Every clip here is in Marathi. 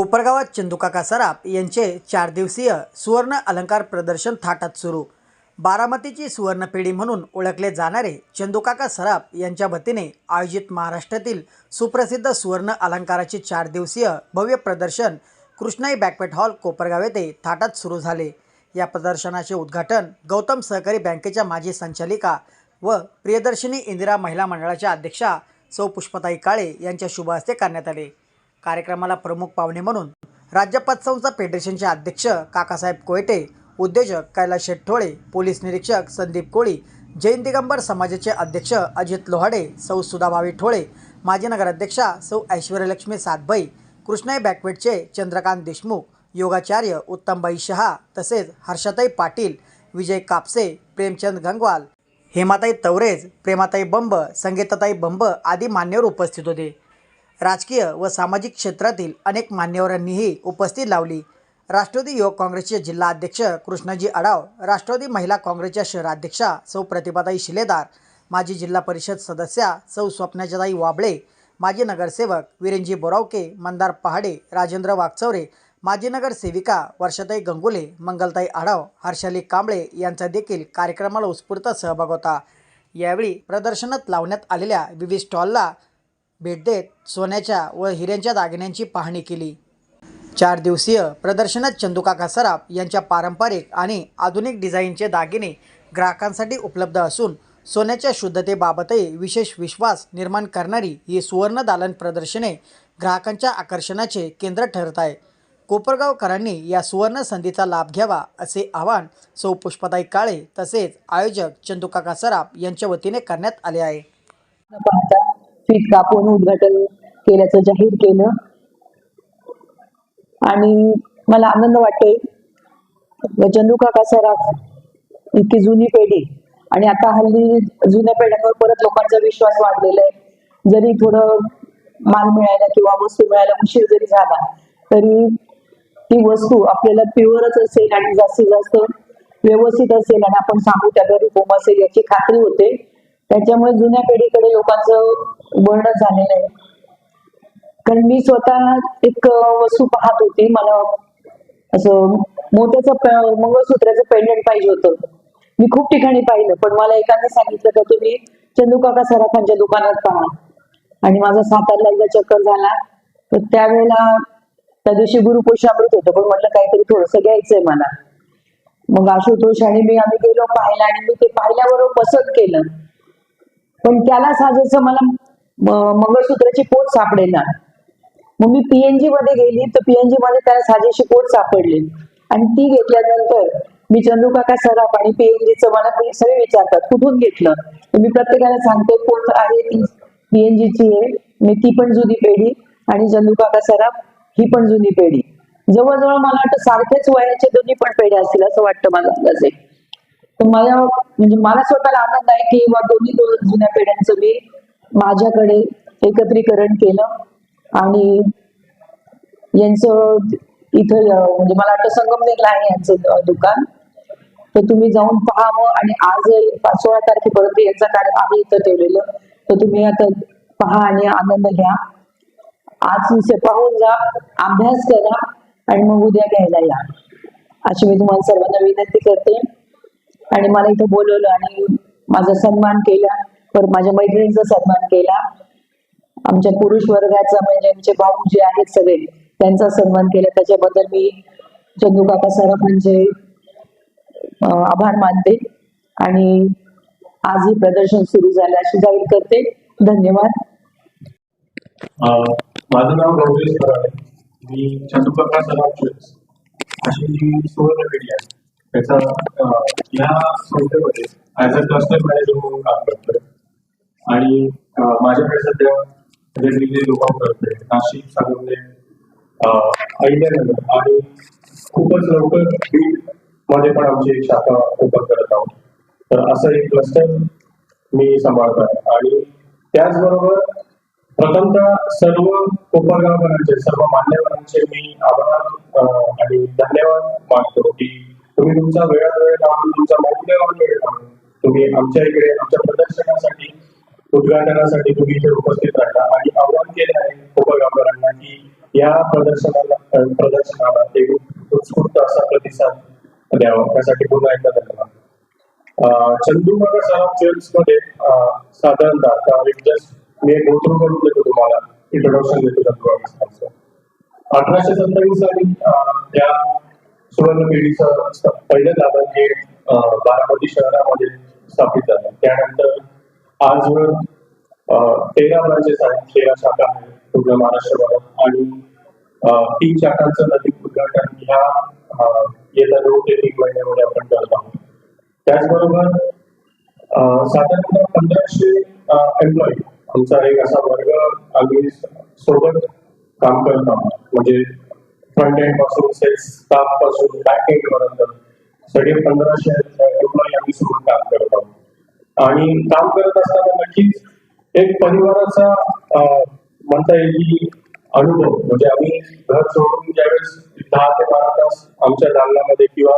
कोपरगावात चंदूकाका सराफ यांचे चार दिवसीय सुवर्ण अलंकार प्रदर्शन थाटात सुरू. बारामतीची सुवर्णपेढी म्हणून ओळखले जाणारे चंदूकाका सराफ यांच्या वतीने आयोजित महाराष्ट्रातील सुप्रसिद्ध सुवर्ण अलंकाराचे चार दिवसीय भव्य प्रदर्शन कृष्णाई बॅकवेट हॉल कोपरगाव येथे थाटात सुरू झाले. या प्रदर्शनाचे उद्घाटन गौतम सहकारी बँकेच्या माजी संचालिका व प्रियदर्शिनी इंदिरा महिला मंडळाच्या अध्यक्षा सौ पुष्पताई काळे यांच्या शुभ हस्ते करण्यात आले. कार्यक्रमाला प्रमुख पाहुणे म्हणून राज्य संस्था फेडरेशनचे अध्यक्ष काकासाहेब कोयटे उद्योजक कैलास शेट्टोळे पोलीस निरीक्षक संदीप कोळी जैन दिगंबर समाजाचे अध्यक्ष अजित लोहाडे सौ सुधाभावी ठोळे माजी नगराध्यक्षा सौ ऐश्वर्यलक्ष्मी सातभाई कृष्णाई बॅकवेटचे चंद्रकांत देशमुख योगाचार्य उत्तमबाई शहा तसेच हर्षताई पाटील विजय कापसे प्रेमचंद गंगवाल हेमाताई तवरेज प्रेमाताई बंब संगीताताई बंब आदी मान्यवर उपस्थित होते. राजकीय व सामाजिक क्षेत्रातील अनेक मान्यवरांनीही उपस्थित लावली. राष्ट्रवादी युवक काँग्रेसचे जिल्हा अध्यक्ष कृष्णाजी अडाव राष्ट्रवादी महिला काँग्रेसच्या शहराध्यक्षा सौ प्रतिभाताई शिलेदार माजी जिल्हा परिषद सदस्या सौ स्वप्नाजाताई वाबळे माजी नगरसेवक विरेंजी बोरावके मंदार पहाडे राजेंद्र वागचौरे माजी नगरसेविका वर्षाताई गंगुले मंगलताई आढाव हर्षाली कांबळे यांचा देखील कार्यक्रमाला उत्स्फूर्त सहभाग होता. यावेळी प्रदर्शनात लावण्यात आलेल्या विविध स्टॉलला भेट देत सोन्याच्या व हिऱ्यांच्या दागिन्यांची पाहणी केली. चार दिवसीय प्रदर्शनात चंदुकाका सराफ यांच्या पारंपरिक आणि आधुनिक डिझाईनचे दागिने ग्राहकांसाठी उपलब्ध असून सोन्याच्या शुद्धतेबाबतही विशेष विश्वास निर्माण करणारी ही सुवर्ण दालन प्रदर्शने ग्राहकांच्या आकर्षणाचे केंद्र ठरत आहे. कोपरगावकरांनी या सुवर्ण संधीचा लाभ घ्यावा असे आवाहन सौ पुष्पताई काळे तसेच आयोजक चंदुकाका सराफ यांच्या वतीने करण्यात आले आहे. पीठ फीत कापून उद्घाटन केल्याचं जाहीर केलं. आणि मला आनंद वाटतोय. चंदूकाका सराफ इतकी जुनी पिढी आणि आता हल्ली जुन्या पिढ्यांवर परत लोकांचा विश्वास वाढलेला आहे. जरी थोडं माल मिळायला किंवा वस्तू मिळायला उशीर जरी झाला तरी ती वस्तू आपल्याला प्युअरच असेल आणि जास्तीत जास्त व्यवस्थित असेल आणि आपण सांगू त्या घरी होम असेल याची खात्री होते. त्याच्यामुळे जुन्या पिढीकडे लोकांचं वळण झालेलं आहे. कारण मी स्वतः एक वस्तू पाहत होती. मला असं मोत्याचं मंगळसूत्राचं पेंडंट पाहिजे होतं. मी खूप ठिकाणी पाहिलं पण मला एकाने सांगितलं का तुम्ही चंदूकाका सराफांच्या दुकानात पहा. आणि माझा सातारला एकदा चक्कर झाला. तर त्यावेळेला त्या दिवशी गुरुपुषामृत होतं. पण म्हटलं काहीतरी थोडस घ्यायचंय मला. मग आशुतोष आणि मी आम्ही गेलो पाहायला आणि मी ते पाहिल्याबरोबर पसंत केलं. पण त्याला साजेचं मला मंगळसूत्राची पोत सापडेना. मग मी पीएनजी मध्ये गेली तर पीएनजी मध्ये त्याला साजेशी पोत सापडली. आणि ती घेतल्यानंतर मी चंदूकाका सराफ आणि पीएनजीचं मला सगळे विचारतात कुठून घेतलं? मी प्रत्येकाला सांगते पोत आहे ती पीएनजीची आहे. मी ती पण जुनी पेढी आणि चंदूकाका सराफ ही पण जुनी पेढी. जवळजवळ मला वाटतं सारख्याच वयाचे दोन्ही पण पेढ्या असतील असं वाटतं मला अंदाजे. तर मला म्हणजे मला स्वतःला आनंद आहे की दोन्ही दोन जुन्या पिढ्यांचं मी माझ्याकडे एकत्रीकरण केलं. आणि यांचं इथं म्हणजे मला वाटतं संगमनेरला आहे यांचं दुकान. तर तुम्ही जाऊन पाहावं आणि आज पाच सोळा तारखेपर्यंत याचा कार्य आहे इथं ठेवलेलं. तर तुम्ही आता पहा आणि आनंद घ्या. आज पाहून जा अभ्यास करा आणि मग उद्या घ्यायला या. अशी मी तुम्हाला सर्वांना विनंती करते. आणि मला इथं बोलवलं आणि माझा सन्मान केला. पर माझ्या मैत्रिणीचा सन्मान केला. आमच्या पुरुष वर्गाचा म्हणजे आमचे भाऊ जे आहेत सगळे त्यांचा सन्मान केला. त्याच्याबद्दल मी चंदू काका म्हणजे आभार मानते. आणि आज हे प्रदर्शन सुरू झालं अशी जाहीर करते. धन्यवाद. माझं नाव गौरी मी चंदूप्रकाश सराव अशी जी सुवर्ण पिढी आहे. त्याचा या संस्थेमध्ये ऍज अ क्लस्टर मॅनेजर म्हणून काम करतोय. आणि माझ्याकडे सध्या वेगवेगळी दुकान करते नाशिक सांगली अहिल्यानगर आणि खूपच लवकर बीडमध्ये पण आमची एक शाखा ओपन करत आहोत. तर असं एक क्लस्टर मी सांभाळत आहे आणि त्याचबरोबर प्रथमतः सर्व कोपरगावकरांचे सर्व मान्यवरांचे मी आभार आणि धन्यवाद मानतो की तुम्ही तुमचा वेळात वेळ लावून तुमचा मौल्यवान वेळ लावून तुम्ही आमच्या इकडे आमच्या प्रदर्शनासाठी उद्घाटनासाठी तुम्ही इथे उपस्थित राहिला. आणि आव्हान केलं आहे उपगावकरांना की या प्रदर्शनाला प्रदर्शनाला एक उत्स्फूर्त असा प्रतिसाद द्यावा. त्यासाठी पुन्हा एकदा धन्यवाद. चंदूमागा सराफ ज्वेल्समध्ये साधारणतः जस्ट मी एक करून देतो तुम्हाला इंट्रोडक्शन देतो चंदूबागा सराफचं अठराशे सत्तावीस साली त्या या सुवर्ण पिढीचा स- पहिलं दालन बारामती शहरामध्ये स्थापित झालं. त्यानंतर आजवर तेरा ब्रांचेस आहेत तेरा शाखा आहेत पूर्ण महाराष्ट्रभरात आणि तीन शाखांचं नवीन उद्घाटन ह्या येत्या दोन ते तीन महिन्यामध्ये आपण करत आहोत. त्याचबरोबर अ, साधारणतः पंधराशे एम्प्लॉई आमचा एक असा वर्ग आम्ही सोबत काम करत आहोत. म्हणजे फ्रंट एंडपासून सेल्स स्टाफपासून बॅक एंड पर्यंत सगळे पंधराशे एम्प्लॉई आम्ही सोडून काम करत आहोत. आणि काम करत असताना नक्कीच एक परिवाराचा म्हणता येईल की अनुभव. म्हणजे आम्ही घर सोडून ज्यावेळेस दहा ते बारा तास आमच्या दालनामध्ये किंवा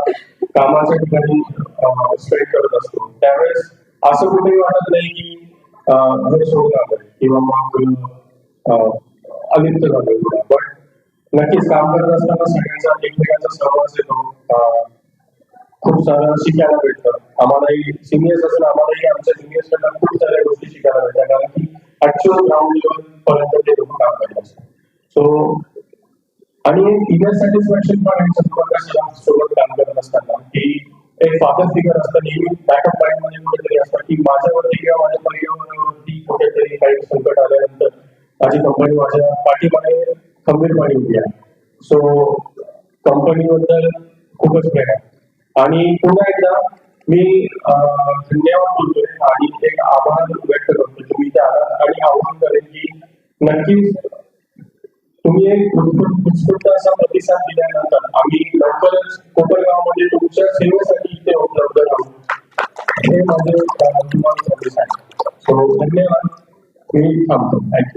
कामाच्या ठिकाणी स्पेंड करत असतो त्यावेळेस असं कुठेही वाटत नाही की घर सोडून आलं किंवा मग अलिप्त झालं पण नक्कीच काम करत असताना सगळ्यांचा एकमेकांचा सहवास येतो. खूप सारं शिकायला भेटतं. आम्हालाही सिनियर्स असलं आम्हालाही आमच्या सिनियर्स कडनं खूप साऱ्या गोष्टी शिकायला भेटतात. कारण की ऍक्च्युअल ग्राउंड लेवल पर्यंत ते लोक काम करत असतात. सो आणि इनर सॅटिस्फॅक्शन पण आहे चंद्रबाबा सोबत काम करत असताना. की एक फादर फिगर असतं नेहमी बॅकअप माइंडमध्ये कुठेतरी असतं. की माझ्यावरती किंवा माझ्या पर्यावरणावरती कुठेतरी काही संकट आल्यानंतर माझी कंपनी माझ्या पाठीमागे खंबीरपणे उभी आहे सो कंपनीबद्दल खूपच प्रेम आहे. आणि पुन्हा एकदा मी धन्यवाद बोलतोय आणि एक आभार व्यक्त करतो तुम्ही त्या आणि आव्हान करेन की नक्कीच तुम्ही एक उत्स्फूर्त असा प्रतिसाद दिल्यानंतर आम्ही लवकरच कोपरगावमध्ये तुमच्या सेवेसाठी इथे उपलब्ध राहू. हे माझे तुम्हाला संदेश आहे. सो धन्यवाद. मी थांबतो. थँक्यू